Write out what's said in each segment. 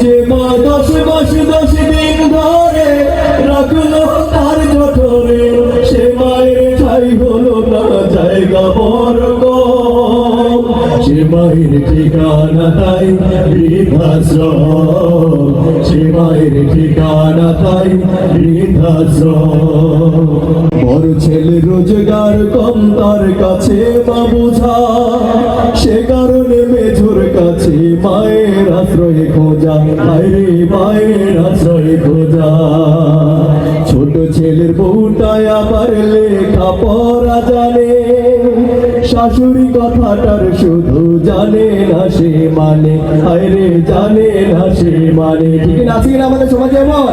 যে মা দশ মাস, দশ দিন ধরে রাখল তার জঠরে, সে মায়ের ঠাই হলো না জায়গা সে মায়ের ঠিকানা তাই বৃদ্ধাশ্রম। সে মায়ের ঠিকানা তাই ছেলে রোজগার কম, তার কাছে মা বোঝা সে কারণে মেঝুর কাছে মায়ের আশ্রয় খোঁজা, আরে মায়ের আশ্রয় খোঁজা। ছোট ছেলের বউটায় আবার লেখা পড়া জানে, শাশুড়ি কথাটার শুধু জানে না সে মানে আরে জানে না সে মানে। ঠিক না? আমাদের সমাজে এমন?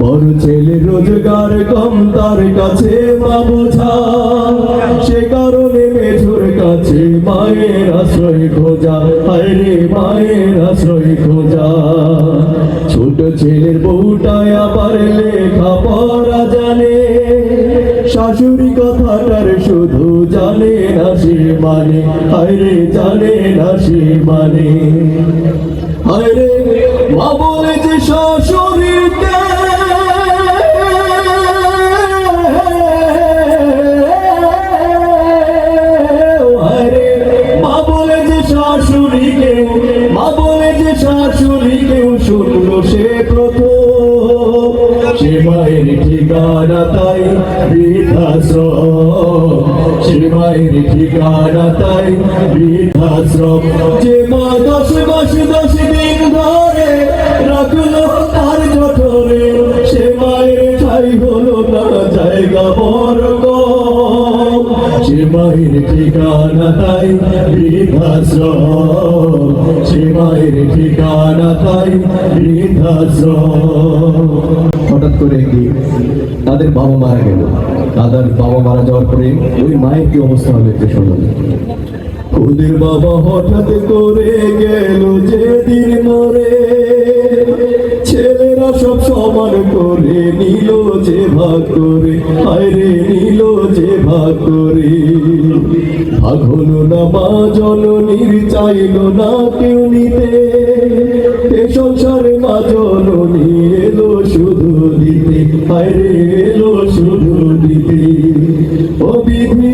বড় ছেলে রোজগার কম, তার কাছে মা বোঝা। সে কারণে মেঝুর কাছে মায়ের আশ্রয় খোঁজা। হায়রে মায়ের আশ্রয় খোঁজা। ছোট ছেলের বউটায় আবার লেখা পড়া জানে। শাশুড়ি কথাটার শুধু জানে না সে মানে। হায়রে জানে না সে মানে। সে মায়ের ঠিকানা তাই বৃদ্ধাশ্রম। সে মায়ের তাই বৃদ্ধাশ্রম। যে মা দশ মাস, দশ দিন ধরে রাখল তার জঠরে, সে মায়ের ঠাই হলো না জায়গা সে মায়ের ঠিকানা তাই বৃদ্ধাশ্রম। সে ঠিকানা তাই বৃদ্ধাশ্রম। হঠাৎ করে একদিন তাদের বাবা মারা গেল। দাদার বাবা মারা যাওয়ার পরে ওই মায়ের কি অবস্থা হলো একটু শুনুন। ওদের বাবা হঠাৎ করে গেল যেদিন মরে। ছেলেরা সব সমান করে নিল যে ভাগ করে। আরে নিল যে ভাগ করে। ভাগ হলো না, মা জননীর চাইল না কেউ নিতে। আরে এলো শুধু দিতে ও বিধি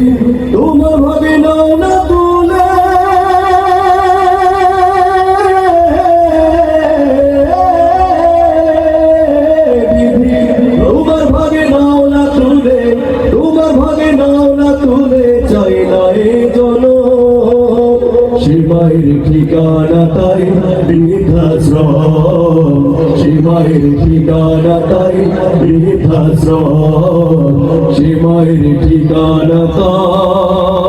সীমায়ের ঠিকানা তাই বৃদ্ধাশ্রম। সীমায়ের ঠিকানা তাই বৃদ্ধাশ্রম। সীমায়ের ঠিকানা তাই